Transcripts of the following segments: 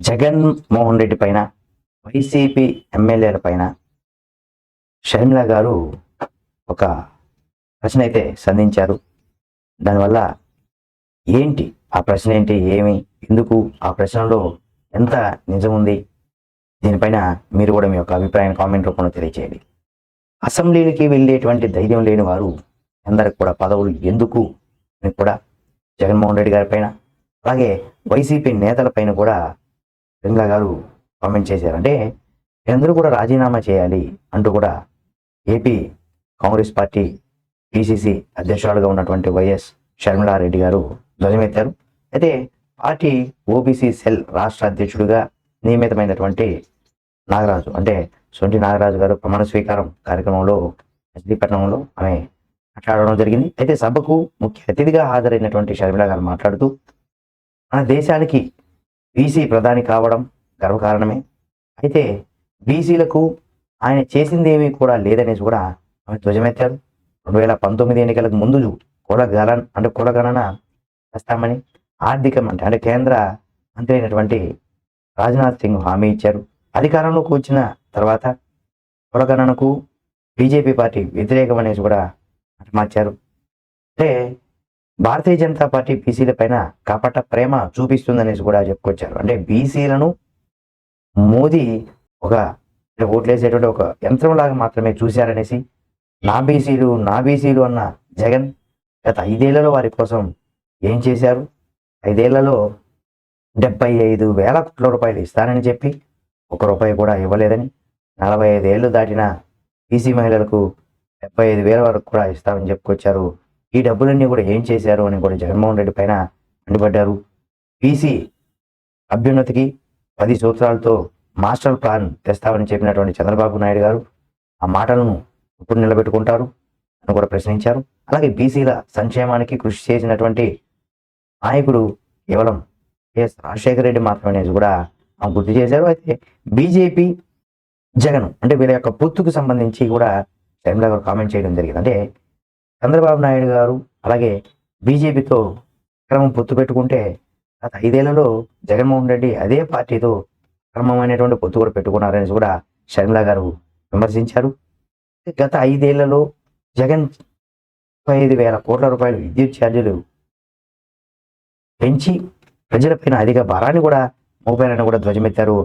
జగన్ మోహన్ రెడ్డి పైన వైసీపీ ఎమ్మెల్యేల పైన షర్మిల గారు ఒక ప్రశ్న అయితే సంధించారు. దానివల్ల ఏంటి? ఆ ప్రశ్న ఏంటి? ఏమి? ఎందుకు? ఆ ప్రశ్నలో ఎంత నిజం ఉంది? దీనిపైన మీరు కూడా మీ యొక్క అభిప్రాయం కామెంట్ రూపంలో తెలియచేయండి. అసెంబ్లీలకి వెళ్ళేటువంటి ధైర్యం లేని వారు అందరికి కూడా పదవులు ఎందుకు? అని కూడా జగన్మోహన్ రెడ్డి గారి పైన అలాగే వైసీపీ నేతల పైన కూడా గంగా గారు కామెంట్ చేశారు. అంటే అందరూ కూడా రాజీనామా చేయాలి అంటూ కూడా ఏపీ కాంగ్రెస్ పార్టీ పిసిసి అధ్యక్షురాలుగా ఉన్నటువంటి వైఎస్ షర్మిలారెడ్డి గారు ధ్వజమెత్తారు. అయితే పార్టీ ఓబీసీ సెల్ రాష్ట్ర అధ్యక్షుడిగా నియమితమైనటువంటి నాగరాజు అంటే సొంటి నాగరాజు గారు ప్రమాణ స్వీకారం కార్యక్రమంలో మచిలీపట్నంలో ఆమె మాట్లాడడం జరిగింది. అయితే సభకు ముఖ్య అతిథిగా హాజరైనటువంటి షర్మిల గారు మాట్లాడుతూ మన దేశానికి బీసీ ప్రధాని కావడం గర్వకారణమే. అయితే బీసీలకు ఆయన చేసింది ఏమీ కూడా లేదనేసి కూడా ఆమె ధ్వజమెత్తారు. రెండు వేల పంతొమ్మిది ఎన్నికలకు ముందు కులగణ అంటే కులగణన చేస్తామని ఆర్థిక మంత్రి అంటే కేంద్ర మంత్రి అయినటువంటి రాజ్నాథ్ సింగ్ హామీ ఇచ్చారు. అధికారంలోకి వచ్చిన తర్వాత కులగణనకు బీజేపీ పార్టీ వ్యతిరేకం అనేసి కూడా మాట మార్చారు అంటే భారతీయ జనతా పార్టీ బీసీల పైన కపట ప్రేమ చూపిస్తుందనేసి కూడా చెప్పుకొచ్చారు. అంటే బీసీలను మోదీ ఒక ఓట్లేసేటువంటి ఒక యంత్రంలాగా మాత్రమే చూశారనేసి నా బీసీలు నా బీసీలు అన్న జగన్ గత ఐదేళ్ళలో వారి కోసం ఏం చేశారు? ఐదేళ్ళలో డెబ్బై ఐదు వేల కోట్ల రూపాయలు ఇస్తానని చెప్పి ఒక రూపాయి కూడా ఇవ్వలేదని నలభై ఐదు ఏళ్ళు దాటిన బీసీ మహిళలకు డెబ్బై ఐదు వేల వరకు కూడా ఇస్తామని చెప్పుకొచ్చారు ఈ డబ్బులన్నీ కూడా ఏం చేశారు అని కూడా జగన్మోహన్ రెడ్డి పైన మండిపడ్డారు. బీసీ అభ్యున్నతికి పది సూత్రాలతో మాస్టర్ ప్లాన్ తెస్తామని చెప్పినటువంటి చంద్రబాబు నాయుడు గారు ఆ మాటలను ఇప్పుడు నిలబెట్టుకుంటారు అని కూడా ప్రశ్నించారు. అలాగే బీసీల సంక్షేమానికి కృషి చేసినటువంటి నాయకుడు కేవలం ఎస్ రాజశేఖర రెడ్డి మాత్రమే కూడా ఆమె గుర్తు చేశారు. అయితే బీజేపీ జగన్ అంటే వీళ్ళ యొక్క పొత్తుకు సంబంధించి కూడా షర్మిల గారు కామెంట్ చేయడం జరిగింది. అంటే చంద్రబాబు నాయుడు గారు అలాగే బీజేపీతో క్రమం పొత్తు పెట్టుకుంటే గత ఐదేళ్ళలో జగన్మోహన్ రెడ్డి అదే పార్టీతో క్రమమైనటువంటి పొత్తు కూడా పెట్టుకున్నారని కూడా షర్మిల గారు విమర్శించారు. గత ఐదేళ్ళలో జగన్ ముప్పై ఐదు వేల కోట్ల రూపాయలు విద్యుత్ ఛార్జీలు పెంచి ప్రజలపైన అధిక భారాన్ని కూడా మోపారని కూడా ధ్వజమెత్తారు.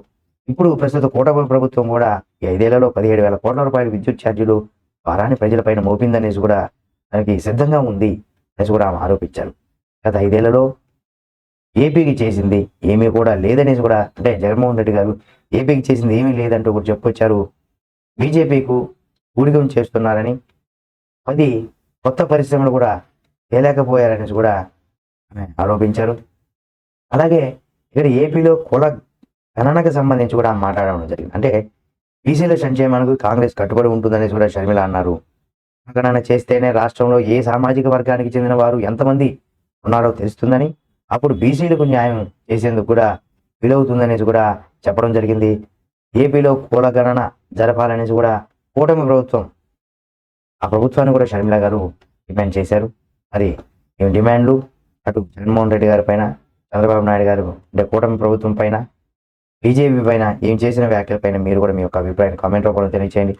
ఇప్పుడు ప్రస్తుత కూటమి ప్రభుత్వం కూడా ఈ ఐదేళ్ళలో పదిహేడు వేల కోట్ల రూపాయల విద్యుత్ ఛార్జీలు భారాన్ని ప్రజలపైన మోపిందనేసి కూడా దానికి సిద్ధంగా ఉంది అనేసి కూడా ఆమె ఆరోపించారు. గత ఐదేళ్ళలో ఏపీకి చేసింది ఏమీ కూడా లేదనేసి కూడా అంటే జగన్మోహన్ రెడ్డి గారు ఏపీకి చేసింది ఏమీ లేదంటూ కూడా చెప్పుకొచ్చారు. బీజేపీకు ఊడిగం చేస్తున్నారని పది కొత్త పరిశ్రమలు కూడా తేలేకపోయారనేసి కూడా ఆమె ఆరోపించారు. అలాగే ఇక్కడ ఏపీలో కుల గణనకు సంబంధించి కూడా మాట్లాడడం జరిగింది. అంటే బీసీల సంక్షేమానికి కాంగ్రెస్ కట్టుబడి ఉంటుందనేసి కూడా షర్మిల అన్నారు. గణన చేస్తేనే రాష్ట్రంలో ఏ సామాజిక వర్గానికి చెందిన వారు ఎంతమంది ఉన్నారో తెలుస్తుందని అప్పుడు బీసీలకు న్యాయం చేసేందుకు కూడా వీలవుతుందనేసి కూడా చెప్పడం జరిగింది. ఏపీలో కుల గణన జరపాలనేసి కూడా కూటమి ప్రభుత్వం ఆ ప్రభుత్వాన్ని కూడా షర్మిల గారు డిమాండ్ చేశారు. మరి ఈ డిమాండ్లు? అటు జగన్మోహన్ రెడ్డి గారి పైన చంద్రబాబు నాయుడు గారు అంటే కూటమి ప్రభుత్వం పైన బీజేపీ పైన ఏం చేసిన వ్యాఖ్యల పైన మీరు కూడా మీ యొక్క అభిప్రాయాన్ని కామెంట్ రూపంలో తెలియచేయండి.